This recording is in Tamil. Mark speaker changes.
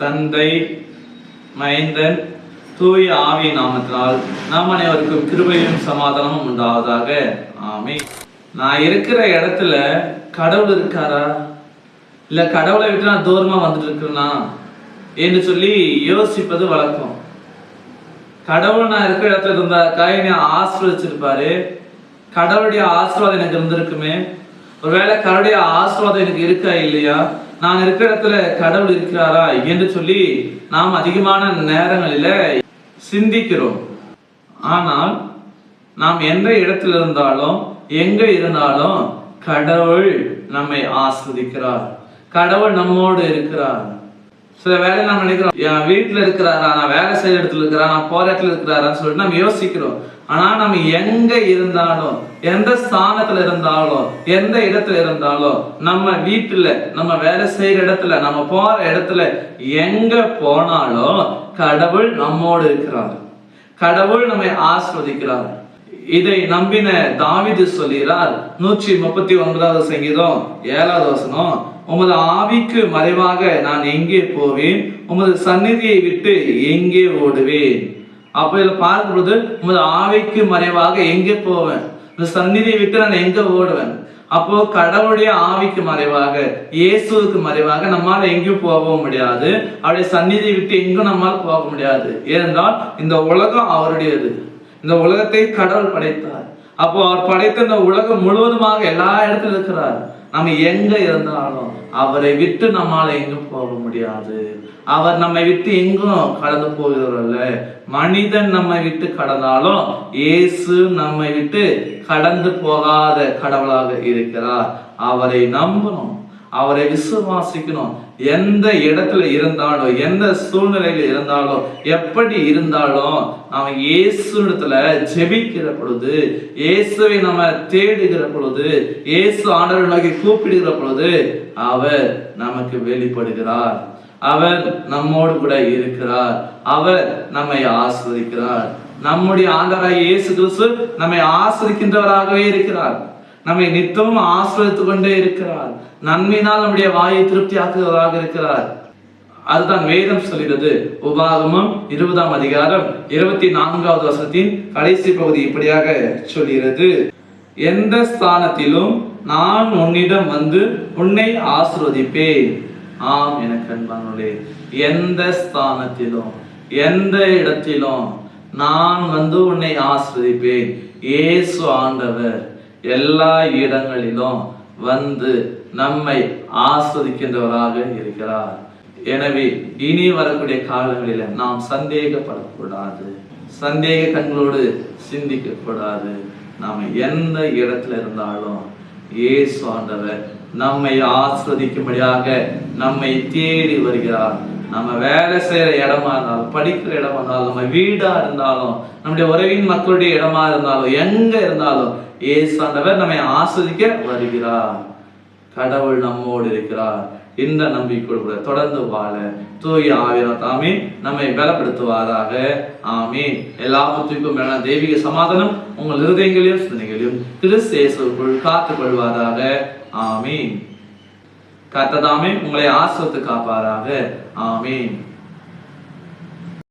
Speaker 1: தந்தை மைந்தன் தூய ஆவி நாமத்தினால் நாம் அனைவருக்கும் கிருபையும் சமாதானமும் உண்டாவதாக. ஆமை நான் இருக்கிற இடத்துல கடவுள் இருக்காரா? இல்ல கடவுளை விட்டு நான் தூரமா வந்துட்டு இருக்கிறேனா என்று சொல்லி யோசிப்பது வழக்கம். கடவுள் நான் இருக்கிற இடத்துல இருந்தாக்கா என்னை ஆசிர்வதிச்சிருப்பாரு. கடவுளுடைய ஆசீர்வாதம் எனக்கு இருந்திருக்குமே. ஒருவேளை கடவுளுடைய ஆசீர்வாதம் எனக்கு இருக்கா இல்லையா? நான் இருக்கிற இடத்துல கடவுள் இருக்கிறாரா என்று சொல்லி நாம் அதிகமான நேரங்களில சிந்திக்கிறோம். ஆனால் நாம் எந்த இடத்துல இருந்தாலும் எங்க இருந்தாலும் கடவுள் நம்மை ஆஸ்வதிக்கிறார். கடவுள் நம்மோடு இருக்கிறார். சில வேலை நம்ம நினைக்கிறோம் என் வீட்டுல இருக்கிறாரா? நான் வேலை செய்யற இடத்துல இருக்கிறா? நான் போற இடத்துல இருக்கிறாரான்னு சொல்லிட்டு நம்ம யோசிக்கிறோம். ஆனா நம்ம எங்க இருந்தாலும் எந்த ஸ்தானத்துல இருந்தாலும் எந்த இடத்துல இருந்தாலும் நம்ம வீட்டுல நம்ம வேலை செய்யற இடத்துல நம்ம போற இடத்துல எங்க போனாலும் கடவுள் நம்மோடு இருக்கிறார். கடவுள் நம்மை ஆஸ்வதிக்கிறார். இதை நம்பின தாவிது சொல்கிறார். நூற்றி முப்பத்தி ஒன்பதாவது சங்கீதம் ஏழாவது வசனம் உமது ஆவிக்கு மறைவாக நான் எங்கே போவேன்? உமது சந்நிதியை விட்டு எங்கே ஓடுவேன்? அப்ப இதில் பார்க்கும் பொழுது உமது ஆவிக்கு மறைவாக எங்கே போவேன்? இந்த சந்நிதியை விட்டு நான் எங்கே ஓடுவேன்? அப்போ கடவுளுடைய ஆவிக்கு மறைவாக இயேசுவுக்கு மறைவாக நம்மால் எங்கேயும் போகவும் முடியாது. அவருடைய சந்நிதியை விட்டு எங்கும் நம்மால் போக முடியாது. ஏனென்றால் இந்த உலகம் அவருடையது. இந்த உலகத்தை கடவுள் படைத்தார். அப்போ அவர் படைத்த இந்த உலகம் முழுவதுமாக எல்லா இடத்துல இருக்கிறார். நம்ம எங்க இருந்தாலும் அவரை விட்டு நம்மால எங்கும் போக முடியாது. அவர் நம்மை விட்டு எங்கும் கடந்து போகிறவர் மனிதன் நம்மை விட்டு கடந்தாலும் இயேசு நம்மை விட்டு கடந்து போகாத கடவுளாக இருக்கிறார். அவரை நம்பணும். அவரை விசுவாசிக்கணும். எந்த இடத்துல இருந்தாலும் எந்த சூழ்நிலையில் இருந்தாலும் எப்படி இருந்தாலும் நாம் இயேசுடத்துல ஜெபிக்கிற பொழுது இயேசுவை நம்ம தேடுகிற பொழுது இயேசு ஆண்டவர் நோக்கி கூப்பிடுகிற பொழுது அவர் நமக்கு வெளிப்படுகிறார். அவர் நம்மோடு கூட இருக்கிறார். அவர் நம்மை ஆஸ்வதிக்கிறார் நம்முடைய ஆண்டவராய் இயேசு கிறிஸ்து நம்மை ஆஸ்வதிக்கின்றவராகவே இருக்கிறார். நம்மை நித்தமும் ஆசிரியத்துக் கொண்டே இருக்கிறார். நன்மையினால் நம்முடைய வாயை திருப்தியாக்குவதாக இருக்கிறார். அதுதான் வேதம் சொல்கிறது. உபாகமம் இருபதாம் அதிகாரம் இருபத்தி நான்காவது வருஷத்தின் கடைசி பகுதி இப்படியாக சொல்கிறது. எந்த ஸ்தானத்திலும் நான் உன்னிடம் வந்து உன்னை ஆசிர்வதிப்பேன். ஆம் எனக்கு அன்பானுடைய எந்த ஸ்தானத்திலும் எந்த இடத்திலும் நான் வந்து உன்னை ஆசிரதிப்பேன் ஏசு ஆண்டவர் எல்லா இடங்களிலும் வந்து நம்மை ஆஸ்வதிக்கின்றவராக இருக்கிறார். எனவே இனி வரக்கூடிய காலங்களில் நாம் சந்தேகப்படக்கூடாது. சந்தேக கண்களோடு சிந்திக்க கூடாது நாம் எந்த இடத்துல இருந்தாலும் இயேசு ஆண்டவர் நம்மை ஆஸ்வதிக்கும்படியாக நம்மை தேடி வருகிறார். நம்ம வேலை செய்யற இடமா இருந்தாலும் படிக்கிற இடமா இருந்தாலும் நம்ம வீடா இருந்தாலும் நம்முடைய உறவின் மக்களுடைய இடமா இருந்தாலும் எங்க இருந்தாலும் ஏசாண்டவர் நம்மை ஆஸ்வதிக்க வருகிறார். கடவுள் நம்மோடு இருக்கிறார். இந்த நம்பிக்கையோடு கூட தொடர்ந்து வாழ. தூய ஆவிரம் தாமே நம்மை பலப்படுத்துவாராக. ஆமே எல்லா புத்திக்கும் மேலான தெய்வீக சமாதானம் உங்கள் இருதயங்களையும் சிந்தனைகளையும் கிறிஸ்தேசுக்குள் காத்துக் கொள்வாராக ஆமீன். கத்ததாமே உங்களை ஆசிரத்து காப்பாராக. ஆமீன்.